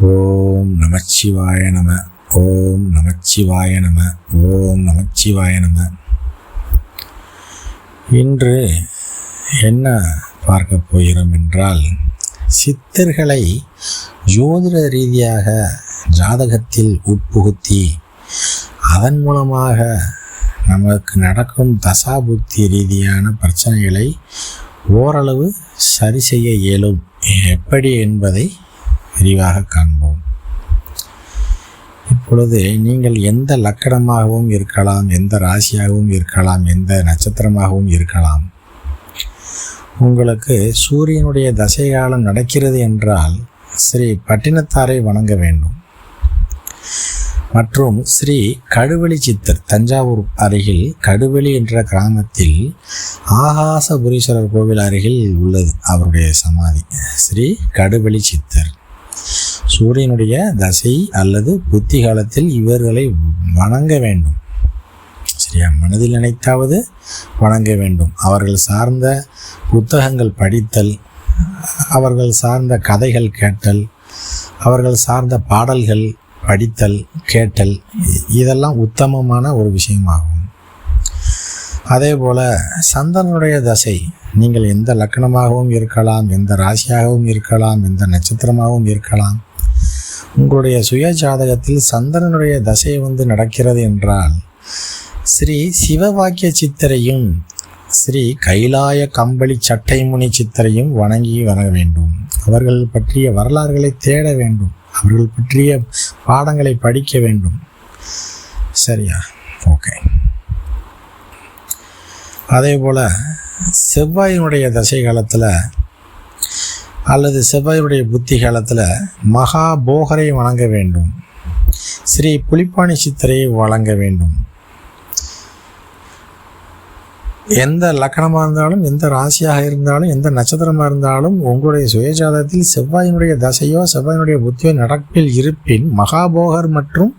ஓம் நமச்சிவாய நம ஓம் நமச்சிவாய நம ஓம் நமச்சிவாய நம. இன்று என்ன பார்க்க போகிறோம் என்றால் சித்தர்களை ஜோதிட ரீதியாக ஜாதகத்தில் உட்புகுத்தி அதன் மூலமாக நமக்கு நடக்கும் தசாபுத்தி ரீதியான பிரச்சனைகளை ஓரளவு சரி செய்ய இயலும். எப்படி என்பதை விரிவாக காண்போம். இப்பொழுது நீங்கள் எந்த லக்கணமாகவும் இருக்கலாம் எந்த ராசியாகவும் இருக்கலாம் எந்த நட்சத்திரமாகவும் இருக்கலாம். உங்களுக்கு சூரியனுடைய தசை காலம் நடக்கிறது என்றால் ஸ்ரீ பட்டினத்தாரை வணங்க வேண்டும். மற்றும் ஸ்ரீ கடுவெளி சித்தர் தஞ்சாவூர் அருகில் கடுவெளி என்ற கிராமத்தில் ஆகாசபுரீஸ்வரர் கோவில் அருகில் உள்ளது அவருடைய சமாதி. ஸ்ரீ கடுவெளி சித்தர். சூரியனுடைய தசை அல்லது புத்தி காலத்தில் இவர்களை வணங்க வேண்டும். சரியா? மனதில் நினைத்தாவது வணங்க வேண்டும். அவர்கள் சார்ந்த புத்தகங்கள் படித்தல் அவர்கள் சார்ந்த கதைகள் கேட்டல் அவர்கள் சார்ந்த பாடல்கள் படித்தல் கேட்டல் இதெல்லாம் உத்தமமான ஒரு விஷயமாகும். அதே போல் சந்தனுடைய தசை நீங்கள் எந்த லக்கணமாகவும் இருக்கலாம் எந்த ராசியாகவும் இருக்கலாம் எந்த நட்சத்திரமாகவும் இருக்கலாம். உங்களுடைய சுய ஜாதகத்தில் சந்திரனுடைய தசை வந்து நடக்கிறது என்றால் ஸ்ரீ சிவவாக்கிய சித்தரையும் ஸ்ரீ கைலாய கம்பளி சட்டைமுனி சித்தரையும் வணங்கி வர வேண்டும். அவர்கள் பற்றிய வரலாறுகளை தேட வேண்டும். அவர்கள் பற்றிய பாடங்களை படிக்க வேண்டும். சரியா? ஓகே. அதே போல் செவ்வாயினுடைய தசை காலத்தில் அல்லது செவ்வாயுடைய புத்தி காலத்தில் மகா போகரை வணங்க வேண்டும். ஸ்ரீ புலிப்பாணி சித்தரை வழங்க வேண்டும். எந்த லக்கணமாக இருந்தாலும் எந்த ராசியாக இருந்தாலும் எந்த நட்சத்திரமாக இருந்தாலும் உங்களுடைய சுயஜாதத்தில் செவ்வாயினுடைய தசையோ செவ்வாயினுடைய புத்தியோ நடப்பில் இருப்பின் மகாபோகர் மற்றும்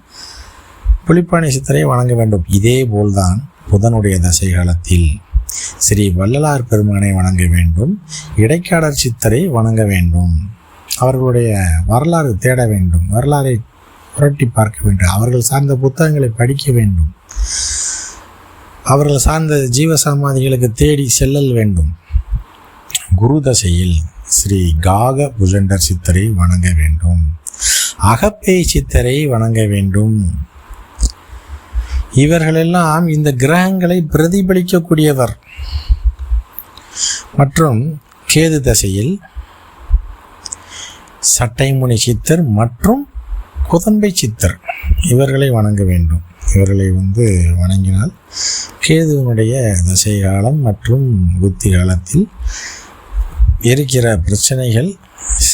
புலிப்பாணி சித்தரை வணங்க வேண்டும். இதே போல்தான் புதனுடைய தசை காலத்தில். ஸ்ரீ வள்ளலார் பெருமானை வணங்க வேண்டும் இடைக்காடர் சித்தரை வணங்க வேண்டும் அவர்களுடைய வரலாறு தேட வேண்டும் வரலாறை புரட்டி பார்க்க வேண்டும் அவர்கள் சார்ந்த புத்தகங்களை படிக்க வேண்டும் அவர்கள் சார்ந்த ஜீவசமாதிகளுக்கு தேடி செல்லல் வேண்டும். குரு தசையில் ஸ்ரீ காக புஜண்டர் சித்தரை வணங்க வேண்டும் அகப்பேய் சித்தரை வணங்க வேண்டும். இவர்களெல்லாம் இந்த கிரகங்களை பிரதிபலிக்கக்கூடியவர். மற்றும் கேது தசையில் சட்டைமுனி சித்தர் மற்றும் குதம்பை சித்தர். இவர்களை வணங்க வேண்டும். இவர்களை வந்து வணங்கினால் கேதுவனுடைய தசை காலம் மற்றும் புத்தி காலத்தில் இருக்கிற பிரச்சனைகள்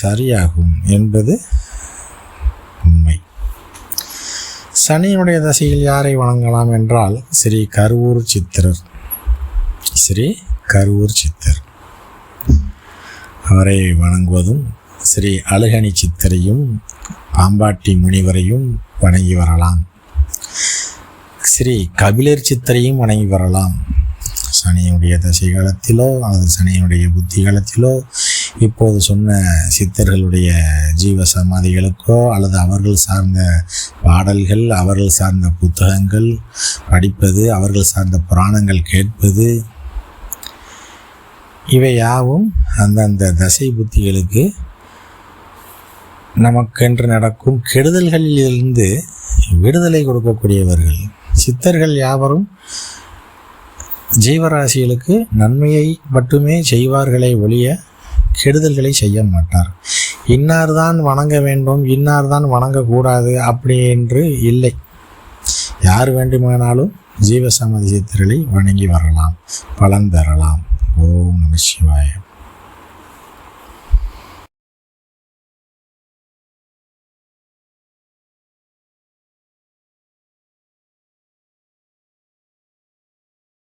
சரியாகும் என்பது சனியுடைய தசையில் யாரை வணங்கலாம் என்றால் ஸ்ரீ கருவூர் சித்திரர். ஸ்ரீ கருவூர் சித்தர். அவரை வணங்குவதும் ஸ்ரீ அழுகணி சித்தரையும் பாம்பாட்டி முனிவரையும் வணங்கி வரலாம். ஸ்ரீ கபிலர் சித்தரையும் வணங்கி வரலாம். சனியினுடைய தசை காலத்திலோ அல்லது சனியினுடைய புத்தி காலத்திலோ இப்போது சொன்ன சித்தர்களுடைய ஜீவ சமாதிகளுக்கோ அல்லது அவர்கள் சார்ந்த பாடல்கள் அவர்கள் சார்ந்த புத்தகங்கள் படிப்பது அவர்கள் சார்ந்த புராணங்கள் கேட்பது இவை யாவும் அந்தந்த தசை புத்திகளுக்கு நமக்கென்று நடக்கும் கெடுதல்களிலிருந்து விடுதலை கொடுக்கக்கூடியவர்கள். சித்தர்கள் யாவரும் ஜீவராசிகளுக்கு நன்மையை மட்டுமே செய்வார்களே ஒழிய கெடுதல்களை செய்ய மாட்டார். இன்னார் தான் வணங்க வேண்டும் இன்னார் தான் வணங்கக்கூடாது அப்படி என்று இல்லை. யார் வேண்டுமானாலும் ஜீவசமாதி சித்தர்களை வணங்கி வரலாம் பலன் பெறலாம் ஓம் நம சிவாயம்